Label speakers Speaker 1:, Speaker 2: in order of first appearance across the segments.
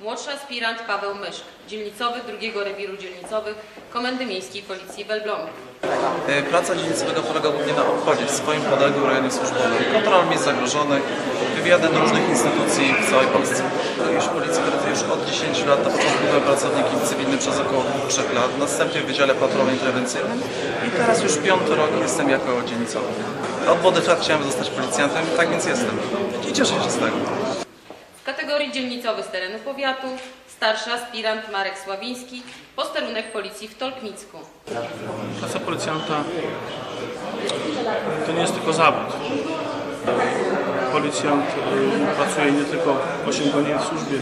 Speaker 1: Młodszy aspirant Paweł Myszk, dzielnicowy drugiego rewiru dzielnicowych Komendy Miejskiej Policji w Elblągu.
Speaker 2: E, Praca dzielnicowego polega głównie na obchodzie w swoim podległym rejonie służbowym, kontrola miejsc zagrożonych, wywiady do różnych instytucji w całej Polsce. Już pracuję już od 10 lat, na początku byłem pracownikiem cywilnym przez około 3 lat, następnie w Wydziale Patrolnym Prewencyjnym i teraz już piąty rok jestem jako dzielnicowy. Od młodych lat chciałem zostać policjantem, tak więc jestem i cieszę się z tego.
Speaker 1: Kategorii dzielnicowy z terenu powiatu starszy aspirant Marek Sławiński, posterunek Policji w Tolkmicku.
Speaker 3: Praca policjanta to nie jest tylko zawód. Policjant y, pracuje nie tylko 8 godzin w służbie,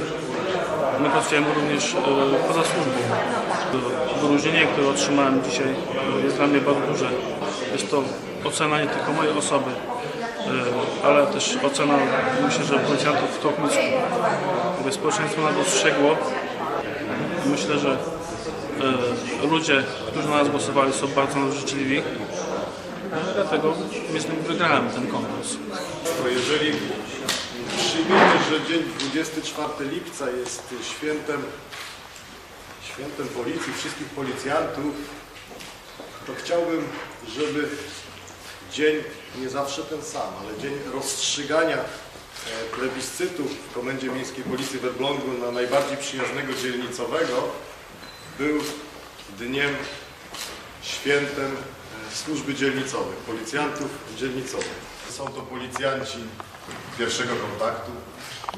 Speaker 3: my pracujemy również y, poza służbą. Wyróżnienie, które otrzymałem dzisiaj y, jest dla mnie bardzo duże. Jest to ocena nie tylko mojej osoby, ale też ocena myślę, że policjantów w. Gdyby społeczeństwo nas dostrzegło, myślę, że e, ludzie, którzy na nas głosowali są bardzo życzliwi. E, Dlatego myślę, że wygrałem ten konkurs.
Speaker 4: To jeżeli przyjmiemy, że dzień 24 lipca jest świętem, świętem policji, wszystkich policjantów, to chciałbym, żeby dzień nie zawsze ten sam, ale dzień rozstrzygania e, plebiscytu w Komendzie Miejskiej Policji w Elblągu na najbardziej przyjaznego dzielnicowego był dniem świętem e, służby dzielnicowych, policjantów dzielnicowych. Są to policjanci pierwszego kontaktu.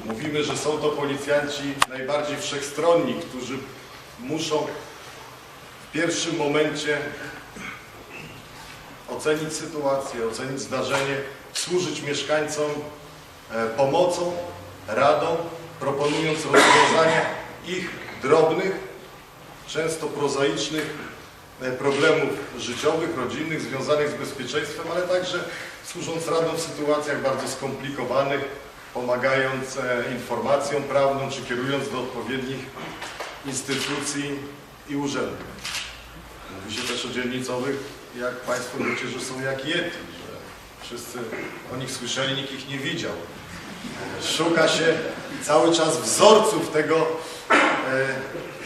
Speaker 4: Mówimy, że są to policjanci najbardziej wszechstronni, którzy muszą w pierwszym momencie ocenić sytuację, ocenić zdarzenie, służyć mieszkańcom e, pomocą, radą, proponując rozwiązania ich drobnych, często prozaicznych e, problemów życiowych, rodzinnych, związanych z bezpieczeństwem, ale także służąc radą w sytuacjach bardzo skomplikowanych, pomagając e, informacją prawną, czy kierując do odpowiednich instytucji i urzędów. Mówi dzielnicowych, jak Państwo wiecie, że są jak Yeti, że wszyscy o nich słyszeli, nikt ich nie widział. Szuka się cały czas wzorców tego e,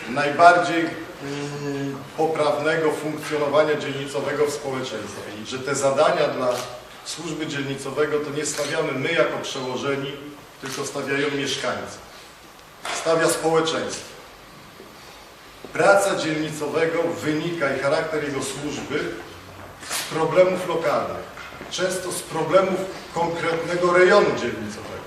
Speaker 4: najbardziej mm, poprawnego funkcjonowania dzielnicowego w społeczeństwie i że te zadania dla służby dzielnicowego to nie stawiamy my jako przełożeni, tylko stawiają mieszkańcy. Stawia społeczeństwo. Praca dzielnicowego wynika i charakter jego służby z problemów lokalnych, często z problemów konkretnego rejonu dzielnicowego.